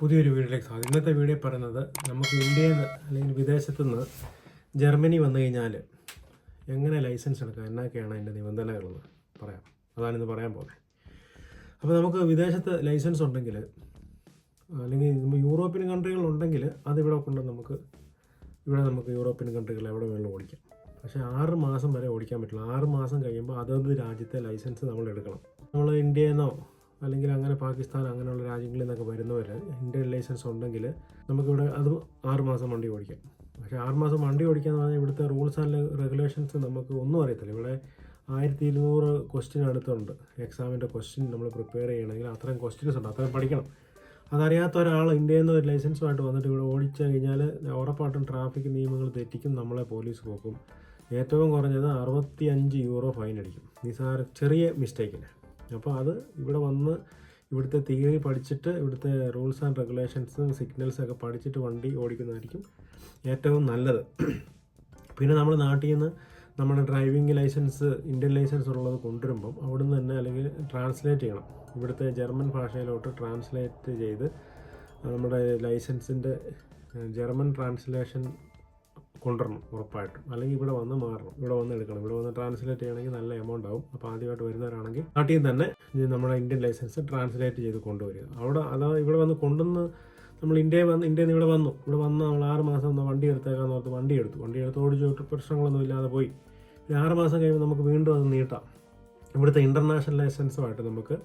പുതിയൊരു വീഡിയോയിലേക്ക് സ്വാഗതം. ഇന്നത്തെ വീഡിയോ പറയുന്നത് നമുക്ക് ഇന്ത്യയിൽ നിന്ന് അല്ലെങ്കിൽ വിദേശത്തു നിന്ന് ജർമ്മനി വന്നു കഴിഞ്ഞാൽ എങ്ങനെ ലൈസൻസ് എടുക്കാം? എന്നൊക്കെയാണ് അതിന്റെ നിബന്ധനകളെന്ന് പറയാം. അതാണിന്ന് പറയാൻ പോകുന്നത്. അപ്പോൾ നമുക്ക് വിദേശത്ത് ലൈസൻസ് ഉണ്ടെങ്കിൽ അല്ലെങ്കിൽ യൂറോപ്യൻ കൺട്രികളുണ്ടെങ്കിൽ അതിവിടെ കൊണ്ട് നമുക്ക് ഇവിടെ നമുക്ക് യൂറോപ്യൻ കൺട്രികൾ എവിടെ വേണമെങ്കിലും ഓടിക്കാം. പക്ഷേ ആറ് മാസം വരെ ഓടിക്കാൻ പറ്റില്ല. ആറ് മാസം കഴിയുമ്പോൾ അതത് രാജ്യത്തെ ലൈസൻസ് നമ്മൾ എടുക്കണം. നമ്മൾ ഇന്ത്യയിൽ നിന്നോ അല്ലെങ്കിൽ അങ്ങനെ പാകിസ്ഥാൻ അങ്ങനെയുള്ള രാജ്യങ്ങളിൽ നിന്നൊക്കെ വരുന്നവർ ഇന്ത്യൻ ലൈസൻസ് ഉണ്ടെങ്കിൽ നമുക്കിവിടെ അത് ആറുമാസം വണ്ടി ഓടിക്കാം. പക്ഷേ ആറുമാസം വണ്ടി ഓടിക്കുക എന്ന് പറഞ്ഞാൽ ഇവിടുത്തെ റൂൾസ് ആൻഡ് റെഗുലേഷൻസ് നമുക്ക് ഒന്നും അറിയത്തില്ല. ഇവിടെ ആയിരത്തി ഇരുന്നൂറ് ക്വസ്റ്റ്യൻ അടുത്തുണ്ട് എക്സാമിന്റെ ക്വസ്റ്റ്യൻ നമ്മൾ പ്രിപ്പയർ ചെയ്യണമെങ്കിൽ അത്രയും ക്വസ്റ്റ്യൻസ് ഉണ്ട്. അത്രയും പഠിക്കണം. അതറിയാത്ത ഒരാൾ ഇന്ത്യയിൽ നിന്ന് ഒരു ലൈസൻസുമായിട്ട് വന്നിട്ട് ഇവിടെ ഓടിച്ചു കഴിഞ്ഞാൽ ഉറപ്പായിട്ടും ട്രാഫിക് നിയമങ്ങൾ തെറ്റിക്കും. നമ്മളെ പോലീസ് പോക്കും ഏറ്റവും കുറഞ്ഞത് അറുപത്തി അഞ്ച് യൂറോ ഫൈൻ അടിക്കും. നിസാര ചെറിയ മിസ്റ്റേക്കിന് അപ്പോൾ അത് ഇവിടെ വന്ന് ഇവിടുത്തെ തിയറി പഠിച്ചിട്ട് ഇവിടുത്തെ റൂൾസ് ആൻഡ് റെഗുലേഷൻസും സിഗ്നൽസ് ഒക്കെ പഠിച്ചിട്ട് വണ്ടി ഓടിക്കുന്നതായിരിക്കും ഏറ്റവും നല്ലത്. പിന്നെ നമ്മൾ നാട്ടിൽ നിന്ന് നമ്മുടെ ഡ്രൈവിംഗ് ലൈസൻസ് ഇന്ത്യൻ ലൈസൻസ് ഉള്ളത് കൊണ്ടുവരുമ്പം അവിടുന്ന് തന്നെ അല്ലെങ്കിൽ ട്രാൻസ്ലേറ്റ് ചെയ്യണം. ഇവിടുത്തെ ജർമ്മൻ ഭാഷയിലോട്ട് ട്രാൻസ്ലേറ്റ് ചെയ്ത് നമ്മുടെ ലൈസൻസിന്റെ ജർമ്മൻ ട്രാൻസ്ലേഷൻ കൊണ്ടുവരണം ഉറപ്പായിട്ടും. അല്ലെങ്കിൽ ഇവിടെ വന്ന് മാറണം. ഇവിടെ വന്ന് എടുക്കണം. ഇവിടെ വന്ന് ട്രാൻസ്ലേറ്റ് ചെയ്യണമെങ്കിൽ നല്ല എമൗണ്ട് ആവും. അപ്പോൾ ആദ്യമായിട്ട് വരുന്നവരാണെങ്കിൽ നാട്ടിൽ തന്നെ നമ്മുടെ ഇന്ത്യൻ ലൈസൻസ് ട്രാൻസ്ലേറ്റ് ചെയ്ത് കൊണ്ടുവരിക. അവിടെ അതാ ഇവിടെ വന്ന് കൊണ്ടുവന്ന് നമ്മൾ ഇന്ത്യയിൽ വന്ന് ഇന്ത്യയിൽ നിന്ന് ഇവിടെ വന്നു. ഇവിടെ വന്ന് നമ്മൾ ആറ് മാസം ഒന്ന് വണ്ടി എടുത്തേക്കാന്ന് ഓർത്ത് വണ്ടി എടുത്തു. വണ്ടി എടുത്ത് ഓടിച്ചു പ്രശ്നങ്ങളൊന്നും ഇല്ലാതെ പോയി. ഒരു ആറ് മാസം കഴിയുമ്പോൾ നമുക്ക് വീണ്ടും അത് നീട്ടാം. ഇവിടുത്തെ ഇന്റർനാഷണൽ ലൈസൻസുമായിട്ട് നമുക്ക്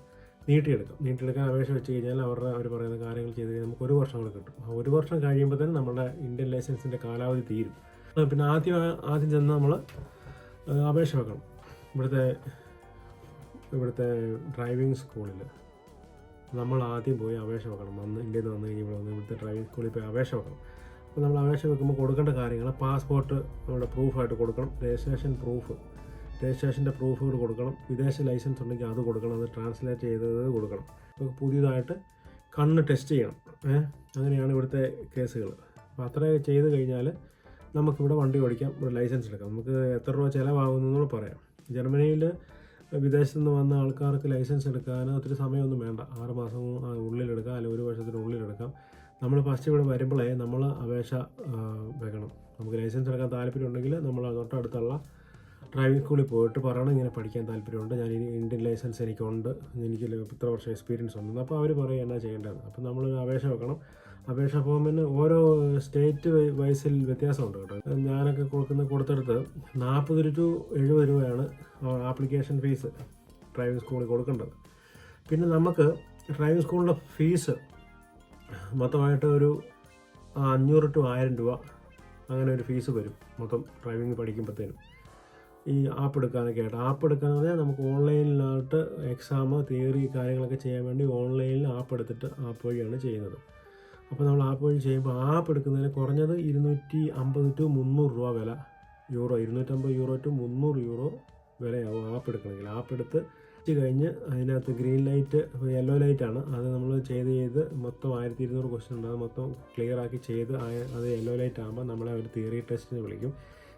നീട്ടിയെടുക്കാം. നീട്ടിയെടുക്കാൻ അപേക്ഷ വെച്ച് കഴിഞ്ഞാൽ അവരുടെ അവർ പറയുന്ന കാര്യങ്ങൾ ചെയ്ത് കഴിഞ്ഞാൽ നമുക്ക് ഒരു വർഷം കൂടെ കിട്ടും. ആ ഒരു വർഷം കഴിയുമ്പോൾ തന്നെ നമ്മുടെ ഇന്ത്യൻ ലൈസൻസിന്റെ കാലാവധി തീരും. പിന്നെ ആദ്യം ആദ്യം ചെന്ന് നമ്മൾ അപേക്ഷ വെക്കണം. ഇവിടുത്തെ ഇവിടുത്തെ ഡ്രൈവിംഗ് സ്കൂളിൽ നമ്മൾ ആദ്യം പോയി അപേക്ഷ വെക്കണം. വന്ന് ഇന്ത്യയിൽ നിന്ന് വന്ന് കഴിഞ്ഞ് ഇവിടെ വന്ന് ഇവിടുത്തെ ഡ്രൈവിംഗ് സ്കൂളിൽ പോയി അപേക്ഷ വെക്കണം. അപ്പോൾ നമ്മൾ അപേക്ഷ വെക്കുമ്പോൾ കൊടുക്കേണ്ട കാര്യങ്ങൾ പാസ്പോർട്ട് നമ്മുടെ പ്രൂഫായിട്ട് കൊടുക്കണം. Registration proof. രജിസ്ട്രേഷന്റെ പ്രൂഫുകൾ കൊടുക്കണം. വിദേശ ലൈസൻസ് ഉണ്ടെങ്കിൽ അത് കൊടുക്കണം. അത് ട്രാൻസ്ലേറ്റ് ചെയ്തത് കൊടുക്കണം. അപ്പോൾ പുതിയതായിട്ട് കണ്ണ് ടെസ്റ്റ് ചെയ്യണം. അങ്ങനെയാണ് ഇവിടുത്തെ കേസുകൾ. അപ്പോൾ അത്രയൊക്കെ ചെയ്ത് കഴിഞ്ഞാൽ നമുക്കിവിടെ വണ്ടി ഓടിക്കാം. ഇവിടെ ലൈസൻസ് എടുക്കാം. നമുക്ക് എത്ര രൂപ ചിലവാകുന്നു പറയാം. ജർമ്മനിയിൽ വിദേശത്തു നിന്ന് വന്ന ആൾക്കാർക്ക് ലൈസൻസ് എടുക്കാൻ ഒത്തിരി സമയമൊന്നും വേണ്ട. ആറ് മാസം ഉള്ളിലെടുക്കാം. അല്ലെങ്കിൽ ഒരു വർഷത്തിനുള്ളിലെടുക്കാം നമ്മൾ ഫസ്റ്റ് ഇവിടെ വരുമ്പോഴേ നമ്മൾ അപേക്ഷ വെക്കണം. നമുക്ക് ലൈസൻസ് എടുക്കാൻ താല്പര്യം ഉണ്ടെങ്കിൽ നമ്മൾ തൊട്ടടുത്തുള്ള ഡ്രൈവിംഗ് സ്കൂളിൽ പോയിട്ട് പറയണം ഇങ്ങനെ പഠിക്കാൻ താല്പര്യമുണ്ട്. ഞാൻ ഇനി ഇന്ത്യൻ ലൈസൻസ് എനിക്കുണ്ട്. എനിക്ക് ഇത്ര വർഷം എക്സ്പീരിയൻസ് ഉണ്ട്. അപ്പോൾ അവർ പറയും എന്നാ ചെയ്യേണ്ടത് അപ്പോൾ നമ്മൾ അപേക്ഷ വെക്കണം. അപേക്ഷ ഫോമിന് ഓരോ സ്റ്റേറ്റ് വൈസിൽ വ്യത്യാസമുണ്ട് കേട്ടോ. ഞാനൊക്കെ കൊടുക്കുന്ന കൊടുത്തെടുത്ത് നാൽപ്പത് ടു എഴുപത് രൂപയാണ് ആപ്ലിക്കേഷൻ ഫീസ് ഡ്രൈവിംഗ് സ്കൂളിൽ കൊടുക്കേണ്ടത്. പിന്നെ നമുക്ക് ഡ്രൈവിംഗ് സ്കൂളിന്റെ ഫീസ് മൊത്തമായിട്ട് ഒരു അഞ്ഞൂറ് ടു ആയിരം രൂപ അങ്ങനെ ഒരു ഫീസ് വരും മൊത്തം ഡ്രൈവിംഗ് പഠിക്കുമ്പോഴത്തേനും ഈ ആപ്പ് എടുക്കാനൊക്കെ ആയിട്ട്. ആപ്പ് എടുക്കാന്ന് പറഞ്ഞാൽ നമുക്ക് ഓൺലൈനിലായിട്ട് എക്സാം തിയറി കാര്യങ്ങളൊക്കെ ചെയ്യാൻ വേണ്ടി ഓൺലൈനിൽ ആപ്പ് എടുത്തിട്ട് ആപ്പ് വഴിയാണ് ചെയ്യുന്നത്. അപ്പോൾ നമ്മൾ ആപ്പ് വഴി ചെയ്യുമ്പോൾ ആപ്പ് എടുക്കുന്നതിന് കുറഞ്ഞത് ഇരുന്നൂറ്റി അമ്പത് ടു മുന്നൂറ് രൂപ വില യൂറോ ഇരുന്നൂറ്റമ്പത് യൂറോ ടു മുന്നൂറ് യൂറോ വിലയാവും ആപ്പ് എടുക്കണമെങ്കിൽ. ആപ്പ് എടുത്ത് കഴിഞ്ഞ് അതിനകത്ത് ഗ്രീൻ ലൈറ്റ് യെല്ലോ ലൈറ്റ് ആണ്. അത് നമ്മൾ ചെയ്ത് ചെയ്ത് മൊത്തം ആയിരത്തി ഇരുന്നൂറ് ക്വസ്റ്റ്യൻ ഉണ്ട്. അത് മൊത്തം ക്ലിയർ ആക്കി ചെയ്ത് അത് യെല്ലോ ലൈറ്റ് ആകുമ്പോൾ നമ്മളെ ഒരു തിയറി ടെസ്റ്റിന് വിളിക്കും.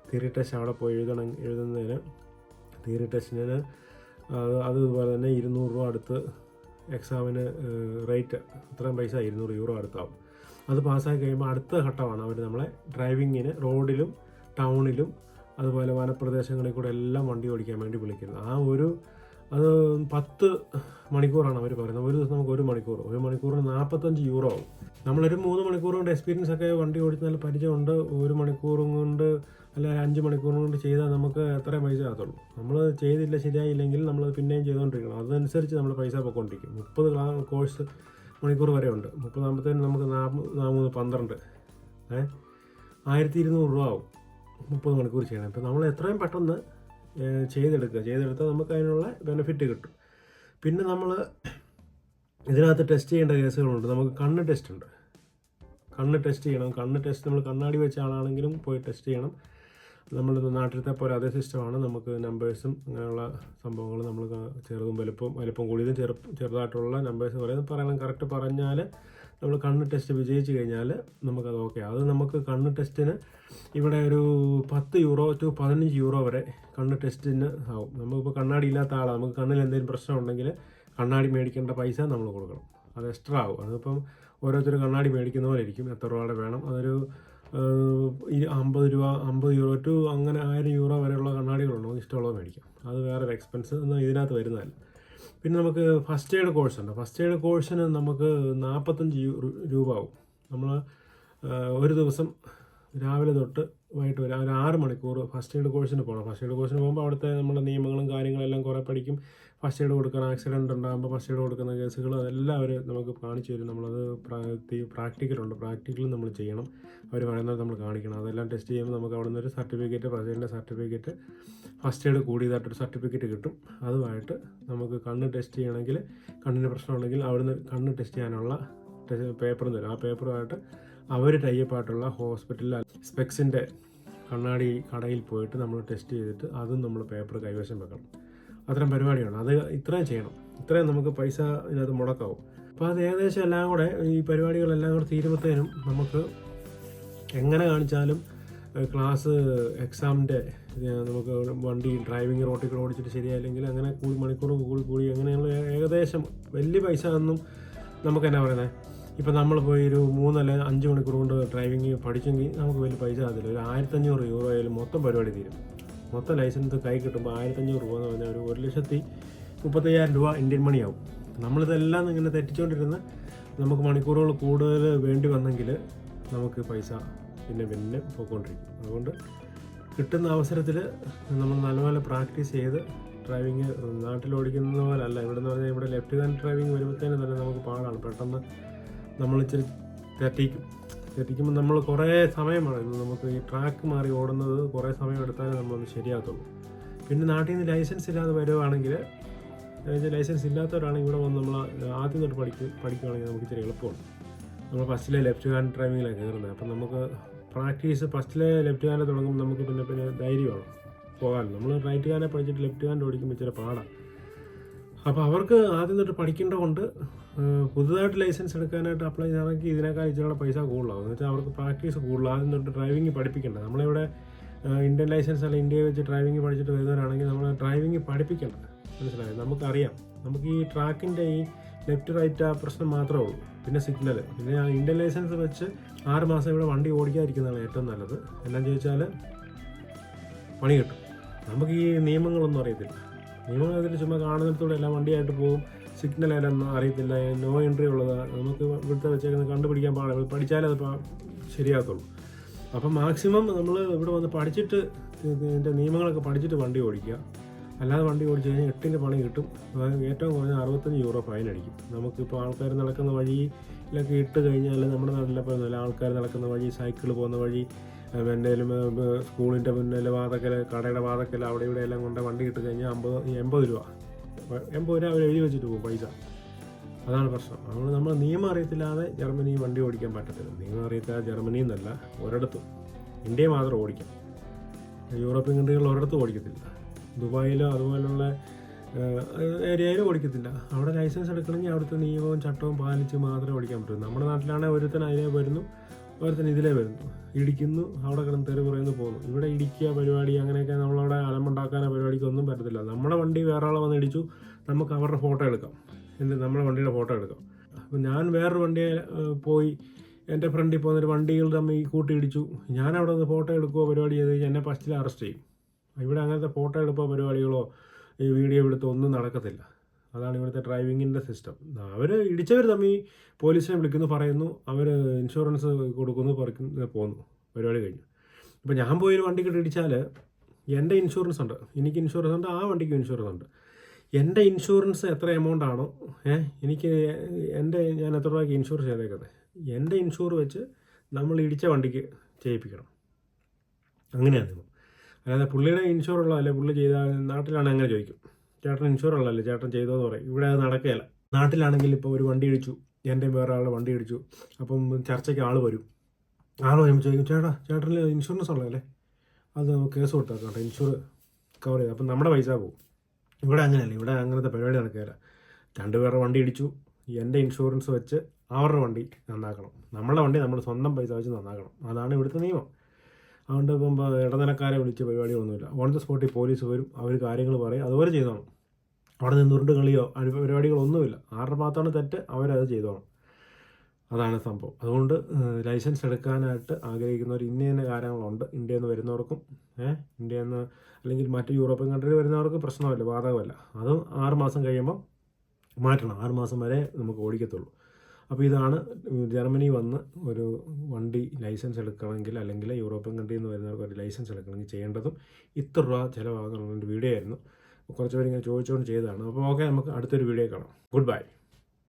തിയറി ടെസ്റ്റ് അവിടെ പോയി എഴുതണം എഴുതുന്നതിന്. തിയറി ടെസ്റ്റിന് അത് അതുപോലെ തന്നെ ഇരുന്നൂറ് രൂപ അടുത്ത് എക്സാമിന് റേറ്റ് അത്രയും പൈസ ഇരുന്നൂറ് യൂറോ അടുത്താവും. അത് പാസ്സാക്കി കഴിയുമ്പോൾ അടുത്ത ഘട്ടമാണ് അവർ നമ്മളെ ഡ്രൈവിങ്ങിന് റോഡിലും ടൗണിലും അതുപോലെ വനപ്രദേശങ്ങളിൽ കൂടെ എല്ലാം വണ്ടി ഓടിക്കാൻ വേണ്ടി വിളിക്കുന്നത്. ആ ഒരു അത് പത്ത് മണിക്കൂറാണ് അവർ പറയുന്നത്. ഒരു ദിവസം നമുക്ക് ഒരു മണിക്കൂർ ഒരു മണിക്കൂറിന് നാൽപ്പത്തഞ്ച് യൂറോ ആവും. നമ്മളൊരു മൂന്ന് മണിക്കൂർ കൊണ്ട് എക്സ്പീരിയൻസ് ഒക്കെ വണ്ടി ഓടിച്ച് നല്ല പരിചയമുണ്ട്. ഒരു മണിക്കൂറും കൊണ്ട് അല്ല അഞ്ച് മണിക്കൂറും കൊണ്ട് ചെയ്താൽ നമുക്ക് എത്ര പൈസ ആകത്തുള്ളൂ നമ്മൾ ചെയ്തില്ല ശരിയായില്ലെങ്കിൽ നമ്മൾ പിന്നെയും ചെയ്തുകൊണ്ടിരിക്കണം. അതനുസരിച്ച് നമ്മൾ പൈസ പോയിക്കൊണ്ടിരിക്കും. മുപ്പത് കോഴ്സ് മണിക്കൂർ വരെ ഉണ്ട്. മുപ്പതാകുമ്പോഴത്തേനും നമുക്ക് നാൽപ്പത് പന്ത്രണ്ട്. ഏ? ആയിരത്തി ഇരുന്നൂറ് രൂപ ആവും. മുപ്പത് മണിക്കൂർ ചെയ്യണം. അപ്പോൾ നമ്മൾ എത്രയും പെട്ടെന്ന് ചെയ്തെടുക്കുക. ചെയ്തെടുത്താൽ നമുക്ക് അതിനുള്ള ബെനിഫിറ്റ് കിട്ടും. പിന്നെ നമ്മൾ ഇതിനകത്ത് ടെസ്റ്റ് ചെയ്യേണ്ട കേസുകളുണ്ട്. നമുക്ക് കണ്ണ് ടെസ്റ്റ് ഉണ്ട്. കണ്ണ് ടെസ്റ്റ് ചെയ്യണം. കണ്ണ് ടെസ്റ്റ് നമ്മൾ കണ്ണാടി വെച്ച ആളാണെങ്കിലും പോയി ടെസ്റ്റ് ചെയ്യണം. നമ്മൾ നാട്ടിലത്തെ പോലെ അതേ സിസ്റ്റമാണ് നമുക്ക് നമ്പേഴ്സും അങ്ങനെയുള്ള സംഭവങ്ങൾ നമ്മൾ ചെറുതും വലുപ്പം വലുപ്പം കൂടിയതും ചെറു ചെറുതായിട്ടുള്ള നമ്പേഴ്സ് പറയുന്നത് പറയണം. കറക്റ്റ് പറഞ്ഞാൽ നമ്മൾ കണ്ണ് ടെസ്റ്റ് വിജയിച്ചു കഴിഞ്ഞാൽ നമുക്കത് ഓക്കെ അത് നമുക്ക് കണ്ണ് ടെസ്റ്റിന് ഇവിടെ ഒരു പത്ത് യൂറോ ടു പതിനഞ്ച് യൂറോ വരെ കണ്ണ് ടെസ്റ്റിന് ആവും. നമുക്കിപ്പോൾ കണ്ണാടി ഇല്ലാത്ത ആളാണ് നമുക്ക് കണ്ണിൽ എന്തെങ്കിലും പ്രശ്നം ഉണ്ടെങ്കിൽ കണ്ണാടി മേടിക്കേണ്ട പൈസ നമ്മൾ കൊടുക്കണം. അത് എക്സ്ട്രാ ആവും. അതിപ്പം ഓരോരുത്തർ കണ്ണാടി മേടിക്കുന്ന പോലെ ഇരിക്കും. എത്ര രൂപയുടെ വേണം? അതൊരു അമ്പത് രൂപ അമ്പത് യൂറോ ടു അങ്ങനെ ആയിരം യൂറോ വരെയുള്ള കണ്ണാടികളുണ്ടോ. ഇഷ്ടമുള്ളത് മേടിക്കാം. അത് വേറൊരു എക്സ്പെൻസ് ഒന്നും ഇതിനകത്ത് വരുന്നതല്ല. പിന്നെ നമുക്ക് ഫസ്റ്റ് എയ്ഡ് കോഴ്സ് ഉണ്ട്. ഫസ്റ്റ് എയ്ഡ് കോഴ്സിന് നമുക്ക് നാൽപ്പത്തഞ്ച് രൂപ ആവും. നമ്മൾ ഒരു ദിവസം രാവിലെ തൊട്ട് വൈകിട്ട് വരെ ഒരു ആറ് മണിക്കൂർ ഫസ്റ്റ് എയ്ഡ് കോഴ്സിന് പോകണം ഫസ്റ്റ് എയ്ഡ് കോഴ്സിന് പോകുമ്പോൾ അവിടുത്തെ നമ്മുടെ നിയമങ്ങളും കാര്യങ്ങളെല്ലാം കുറേ പഠിക്കും. ഫസ്റ്റ് എയ്ഡ് കൊടുക്കണം ആക്സിഡന്റ് ഉണ്ടാകുമ്പോൾ ഫസ്റ്റ് എയ്ഡ് കൊടുക്കുന്ന കേസുകൾ അതെല്ലാം അവർ നമുക്ക് കാണിച്ചു തരും. നമ്മളത് പ്രാക്ടിക്കലുണ്ട് പ്രാക്ടിക്കലും നമ്മൾ ചെയ്യണം. അവർ പറയുന്നത് നമ്മൾ കാണിക്കണം. അതെല്ലാം ടെസ്റ്റ് ചെയ്യുമ്പോൾ നമുക്ക് അവിടെ നിന്നൊരു സർട്ടിഫിക്കറ്റ് പ്രസിഡന്റെ സർട്ടിഫിക്കറ്റ് ഫസ്റ്റ് എയ്ഡ് കൂടിയതായിട്ടൊരു സർട്ടിഫിക്കറ്റ് കിട്ടും. അതുമായിട്ട് നമുക്ക് കണ്ണ് ടെസ്റ്റ് ചെയ്യണമെങ്കിൽ കണ്ണിന് പ്രശ്നമുണ്ടെങ്കിൽ അവിടുന്ന് കണ്ണ് ടെസ്റ്റ് ചെയ്യാനുള്ള പേപ്പറും തരും. ആ പേപ്പറുമായിട്ട് അവർ ടൈപ്പായിട്ടുള്ള ഹോസ്പിറ്റലിൽ സ്പെക്സിന്റെ കണ്ണാടി കടയിൽ പോയിട്ട് നമ്മൾ ടെസ്റ്റ് ചെയ്തിട്ട് അതും നമ്മൾ പേപ്പർ കൈവശം വെക്കണം. അത്തരം പരിപാടിയാണ്. അത് ഇത്രയും ചെയ്യണം. ഇത്രയും നമുക്ക് പൈസ ഇതിനകത്ത് മുടക്കാവും. അപ്പോൾ അത് ഏകദേശം എല്ലാം കൂടെ ഈ പരിപാടികളെല്ലാം കൂടെ തീരുമ്പോഴത്തേനും നമുക്ക് എങ്ങനെ കാണിച്ചാലും ക്ലാസ് എക്സാമിന്റെ നമുക്ക് വണ്ടി ഡ്രൈവിംഗ് റോട്ടിൽ കൂടെ ഓടിച്ചിട്ട് ശരിയായില്ലെങ്കിൽ അങ്ങനെ കൂടി മണിക്കൂർ കൂടി കൂടി അങ്ങനെയുള്ള ഏകദേശം വലിയ പൈസ ഒന്നും നമുക്ക് എന്നാ പറയുന്നത് ഇപ്പം നമ്മൾ പോയി ഒരു മൂന്നല്ല അഞ്ച് മണിക്കൂർ കൊണ്ട് ഡ്രൈവിംഗ് പഠിച്ചെങ്കിൽ നമുക്ക് വലിയ പൈസ ആകത്തില്ല ഒരു ആയിരത്തഞ്ഞൂറ് യൂറോ ആയാലും മൊത്തം പരിപാടി തീരും. മൊത്തം ലൈസൻസ് കൈ കിട്ടുമ്പോൾ ആയിരത്തഞ്ഞൂറ് രൂപ എന്ന് പറഞ്ഞാൽ ഒരു ഒരു ലക്ഷത്തി മുപ്പത്തയ്യായിരം രൂപ ഇന്ത്യൻ മണിയാവും. നമ്മളിതെല്ലാം ഇങ്ങനെ തെറ്റിച്ചുകൊണ്ടിരുന്ന് നമുക്ക് മണിക്കൂറുകൾ കൂടുതൽ വേണ്ടി വന്നെങ്കിൽ നമുക്ക് പൈസ പിന്നെ പിന്നെ പോയിക്കൊണ്ടിരിക്കും. അതുകൊണ്ട് കിട്ടുന്ന അവസരത്തിൽ നമ്മൾ നല്ലപോലെ പ്രാക്ടീസ് ചെയ്ത് ഡ്രൈവിങ് നാട്ടിൽ ഓടിക്കുന്ന പോലെ അല്ല ഇവിടെ നിന്ന് പറഞ്ഞാൽ ഇവിടെ ലെഫ്റ്റ് ഹാൻഡ് ഡ്രൈവിങ് വരുമ്പോഴത്തേനും തന്നെ നമുക്ക് പാടാണ്. പെട്ടെന്ന് നമ്മൾ ഇച്ചിരി തെറ്റിക്കും തെറ്റിക്കുമ്പോൾ നമ്മൾ കുറേ സമയമാണ് നമുക്ക് ഈ ട്രാക്ക് മാറി ഓടുന്നത് കുറേ സമയം എടുത്താലേ നമ്മളൊന്ന് ശരിയാകത്തുള്ളൂ. പിന്നെ നാട്ടിൽ നിന്ന് ലൈസൻസ് ഇല്ലാതെ വരുവാണെങ്കിൽ ലൈസൻസ് ഇല്ലാത്തവരാണെങ്കിൽ ഇവിടെ വന്ന് നമ്മൾ ആദ്യം തൊട്ട് പഠിക്കും പഠിക്കുകയാണെങ്കിൽ നമുക്ക് ഇച്ചിരി എളുപ്പമാണ് നമ്മൾ ഫസ്റ്റിലെ ലെഫ്റ്റ് ഹാൻഡ് ഡ്രൈവിങ്ങിലാണ് കയറുന്നത്. അപ്പം നമുക്ക് പ്രാക്ടീസ് ഫസ്റ്റിലെ ലെഫ്റ്റ് ഹാൻഡ് തുടങ്ങുമ്പോൾ നമുക്ക് പിന്നെ പിന്നെ ധൈര്യമാണ്. പോകാൻ. നമ്മൾ റൈറ്റ് ഹാൻഡ് പഠിച്ചിട്ട് ലെഫ്റ്റ് ഹാൻഡ് ഓടിക്കുമ്പോൾ ഇച്ചിരി പാടാണ് അപ്പോൾ അവർക്ക് ആദ്യം തൊട്ട് പഠിക്കേണ്ട കൊണ്ട് പുതുതായിട്ട് ലൈസൻസ് എടുക്കാനായിട്ട് അപ്ലൈ ചെയ്യണമെങ്കിൽ ഇതിനേക്കാൾ ഇച്ചിരി പൈസ കൂടുതലാവും. എന്ന് വെച്ചാൽ അവർക്ക് പ്രാക്ടീസ് കൂടുതൽ ആദ്യം തൊട്ട് ഡ്രൈവിംഗ് പഠിപ്പിക്കേണ്ട. നമ്മളിവിടെ ഇന്ത്യൻ ലൈസൻസ് അല്ല ഇന്ത്യയിൽ വെച്ച് ഡ്രൈവിംഗ് പഠിച്ചിട്ട് വരുന്നവരാണെങ്കിൽ നമ്മൾ ഡ്രൈവിംഗ് പഠിപ്പിക്കേണ്ട മനസ്സിലായോ? നമുക്കറിയാം. നമുക്ക് ഈ ട്രാക്കിന്റെ ഈ ലെഫ്റ്റ് റൈറ്റ് ആ പ്രശ്നം മാത്രമേ ഉള്ളൂ. പിന്നെ സിഗ്നൽ പിന്നെ ഇന്ത്യൻ ലൈസൻസ് വെച്ച് ആറ് മാസം ഇവിടെ വണ്ടി ഓടിക്കാതിരിക്കുന്നതാണ് ഏറ്റവും നല്ലത്. എല്ലാം ചോദിച്ചാൽ പണി കിട്ടും. നമുക്ക് ഈ നിയമങ്ങളൊന്നും അറിയത്തില്ല. നിയമങ്ങൾ അതിൽ ചുമ്മാ കാണുന്നിടത്തൂടെ എല്ലാം വണ്ടിയായിട്ട് പോകും. സിഗ്നൽ ഏതാണെന്ന് അറിയത്തില്ല. നോ എൻട്രി ഉള്ളതാണ് നമുക്ക് ഇവിടുത്തെ വെച്ചേക്കുന്നത് കണ്ടുപിടിക്കാൻ പാടില്ല. പഠിച്ചാലേ അത് ശരിയാക്കുള്ളൂ അപ്പം മാക്സിമം നമ്മൾ ഇവിടെ വന്ന് പഠിച്ചിട്ട് ഇതിന്റെ നിയമങ്ങളൊക്കെ പഠിച്ചിട്ട് വണ്ടി ഓടിക്കുക. അല്ലാതെ വണ്ടി ഓടിച്ചു കഴിഞ്ഞാൽ എട്ടിന്റെ പണി കിട്ടും. ഏറ്റവും കുറഞ്ഞ അറുപത്തഞ്ച് യൂറോ ഫൈൻ അടിക്കും. നമുക്കിപ്പോൾ ആൾക്കാർ നടക്കുന്ന വഴിയിലൊക്കെ ഇട്ട് കഴിഞ്ഞാൽ നമ്മുടെ നാട്ടിലെ പോലെ ആൾക്കാർ നടക്കുന്ന വഴി സൈക്കിൾ പോകുന്ന വഴി എന്തെങ്കിലും സ്കൂളിന്റെ മുന്നിൽ വാതക്കൽ കടയുടെ വാതക്കൽ അവിടെ ഇവിടെ എല്ലാം കൊണ്ട് വണ്ടി ഇട്ട് കഴിഞ്ഞാൽ അമ്പത് എൺപത് രൂപ. എൺപത് രൂപ അവർ എഴുതി വെച്ചിട്ട് പോകും പൈസ. അതാണ് പ്രശ്നം. അതുകൊണ്ട് നമ്മൾ നിയമം അറിയത്തില്ലാതെ ജർമ്മനി വണ്ടി ഓടിക്കാൻ പറ്റത്തില്ല. നിയമം അറിയത്തില്ല ജർമ്മനിയിൽ നിന്നല്ല ഒരിടത്തും. ഇന്ത്യയെ മാത്രം ഓടിക്കാം. യൂറോപ്യൻ കൺട്രികളിൽ ഒരിടത്തും ഓടിക്കത്തില്ല. ദുബായിലോ അതുപോലുള്ള ഏരിയയിലും ഓടിക്കത്തില്ല. അവിടെ ലൈസൻസ് എടുക്കണമെങ്കിൽ അവിടുത്തെ നിയമവും ചട്ടവും പാലിച്ച് മാത്രമേ ഓടിക്കാൻ പറ്റൂ. നമ്മുടെ നാട്ടിലാണെങ്കിൽ ഒരുത്തൻ അതിനെ വരുന്നു. ഒരുത്തൻ ഇതിലേ വരുന്നു. ഇടിക്കുന്നു അവിടെ കിടന്ന് തെറി പറയുന്നു പോകുന്നു. ഇവിടെ ഇടിക്കുക പരിപാടി അങ്ങനെയൊക്കെ നമ്മളവിടെ അലമുണ്ടാക്കാനോ പരിപാടിക്ക് ഒന്നും പറ്റത്തില്ല. നമ്മുടെ വണ്ടി വേറെ ആളെ വന്ന് ഇടിച്ചു നമുക്ക് അവരുടെ ഫോട്ടോ എടുക്കാം. എന്ത് നമ്മുടെ വണ്ടിയുടെ ഫോട്ടോ എടുക്കാം. അപ്പം ഞാൻ വേറൊരു വണ്ടിയെ പോയി എന്റെ ഫ്രണ്ടിൽ പോകുന്നൊരു വണ്ടികൾ തമ്മിൽ കൂട്ടി ഇടിച്ചു. ഞാൻ അവിടെ നിന്ന് ഫോട്ടോ എടുക്കുകയോ പരിപാടി ചെയ്ത് കഴിഞ്ഞാൽ എന്നെ ഫസ്റ്റിൽ അറസ്റ്റ് ചെയ്യും. ഇവിടെ അങ്ങനത്തെ ഫോട്ടോ എടുപ്പോ പരിപാടികളോ ഈ വീഡിയോ എടുത്തോ ഒന്നും നടക്കത്തില്ല. അതാണ് ഇവിടുത്തെ ഡ്രൈവിങ്ങിന്റെ സിസ്റ്റം. അവർ ഇടിച്ചവർ തമ്മിൽ പോലീസിനെ വിളിക്കുന്നു പറയുന്നു അവർ ഇൻഷുറൻസ് കൊടുക്കുന്നു പറിക്കുന്നു പോകുന്നു പരിപാടി കഴിഞ്ഞു. ഇപ്പോൾ ഞാൻ പോയൊരു വണ്ടി ഇടിച്ചാൽ എന്റെ ഇൻഷുറൻസ് ഉണ്ട്. എനിക്ക് ഇൻഷുറൻസ് ഉണ്ട് ആ വണ്ടിക്ക് ഇൻഷുറൻസ് ഉണ്ട്. എന്റെ ഇൻഷുറൻസ് എത്ര എമൗണ്ട് ആണോ എനിക്ക് എന്റെ ഞാൻ എത്ര രൂപയ്ക്ക് ഇൻഷുർ ചെയ്തേക്കുന്നത്? എന്റെ ഇൻഷുർ വെച്ച് നമ്മൾ ഇടിച്ച വണ്ടിക്ക് ചെയ്യിപ്പിക്കണം. അങ്ങനെയാണ് അല്ലാതെ പുള്ളിയുടെ ഇൻഷുർ ഉള്ളതല്ലേ പുള്ളി ചെയ്ത നാട്ടിലാണെങ്കിൽ അങ്ങനെ ചോദിക്കും. ചേട്ടൻ ഇൻഷുർ ഉള്ളതല്ലേ ചേട്ടൻ ചെയ്തോന്ന് പറയും. ഇവിടെ അത് നടക്കുകയില്ല. നാട്ടിലാണെങ്കിൽ ഇപ്പോൾ ഒരു വണ്ടി ഇടിച്ചു എന്റെ വേറെ ആളുടെ വണ്ടി ഇടിച്ചു അപ്പം ചർച്ചയ്ക്ക് ആൾ വരും. ആൾ വരുമ്പോൾ ചോദിക്കും ചേട്ടാ ചേട്ടന് ഇൻഷുറൻസ് ഉള്ളതല്ലേ? അത് കേസ് കൊടുത്താൽ കേട്ടോ ഇൻഷുർ കവർ ചെയ്ത് അപ്പം നമ്മുടെ പൈസ പോകും ഇവിടെ അങ്ങനെയല്ല ഇവിടെ അങ്ങനത്തെ പരിപാടി നടക്കുകയില്ല. രണ്ടുപേരുടെ വണ്ടി ഇടിച്ചു എന്റെ ഇൻഷുറൻസ് വെച്ച് അവരുടെ വണ്ടി നന്നാക്കണം. നമ്മളെ വണ്ടി നമ്മൾ സ്വന്തം പൈസ വെച്ച് നന്നാക്കണം. അതാണ് ഇവിടുത്തെ നിയമം. അതുകൊണ്ട് ഇപ്പം ഇടനിലക്കാരെ വിളിച്ച് പരിപാടികളൊന്നുമില്ല. ഓൺ ദ സ്പോട്ടിൽ പോലീസ് വരും അവർ കാര്യങ്ങൾ പറയും അതുപോലെ ചെയ്തോണം അവിടെ നിന്ന് ഉരുണ്ട് കളിയോ പരിപാടികളൊന്നുമില്ല. ആരുടെ ഭാഗത്താണ് തെറ്റ് അവരത് ചെയ്തോണം അതാണ് സംഭവം. അതുകൊണ്ട് ലൈസൻസ് എടുക്കാനായിട്ട് ആഗ്രഹിക്കുന്നവർ ഇന്ന ഇന്ന കാര്യങ്ങളുണ്ട്. ഇന്ത്യയിൽ നിന്ന് വരുന്നവർക്കും ഏഹ്, ഇന്ത്യയിൽ നിന്ന് അല്ലെങ്കിൽ മറ്റ് യൂറോപ്യൻ കൺട്രിയിൽ വരുന്നവർക്കും പ്രശ്നമല്ല ബാധകമല്ല. അതും ആറുമാസം കഴിയുമ്പോൾ മാറ്റണം. ആറുമാസം വരെ നമുക്ക് ഓടിക്കത്തുള്ളൂ. അപ്പോൾ ഇതാണ് ജർമ്മനി വന്ന് ഒരു വണ്ടി ലൈസൻസ് എടുക്കണമെങ്കിൽ അല്ലെങ്കിൽ യൂറോപ്യൻ കൺട്രിയിൽ നിന്ന് വരുന്നവർക്ക് ഒരു ലൈസൻസ് എടുക്കണമെങ്കിൽ ചെയ്യേണ്ടതും ഇത്ര രൂപ ചിലവാകുന്ന വീഡിയോ ആയിരുന്നു. കുറച്ച് പേര് ഇങ്ങനെ ചോദിച്ചുകൊണ്ട് ചെയ്തതാണ്. അപ്പോൾ ഓക്കെ നമുക്ക് അടുത്തൊരു വീഡിയോ കാണാം. Good bye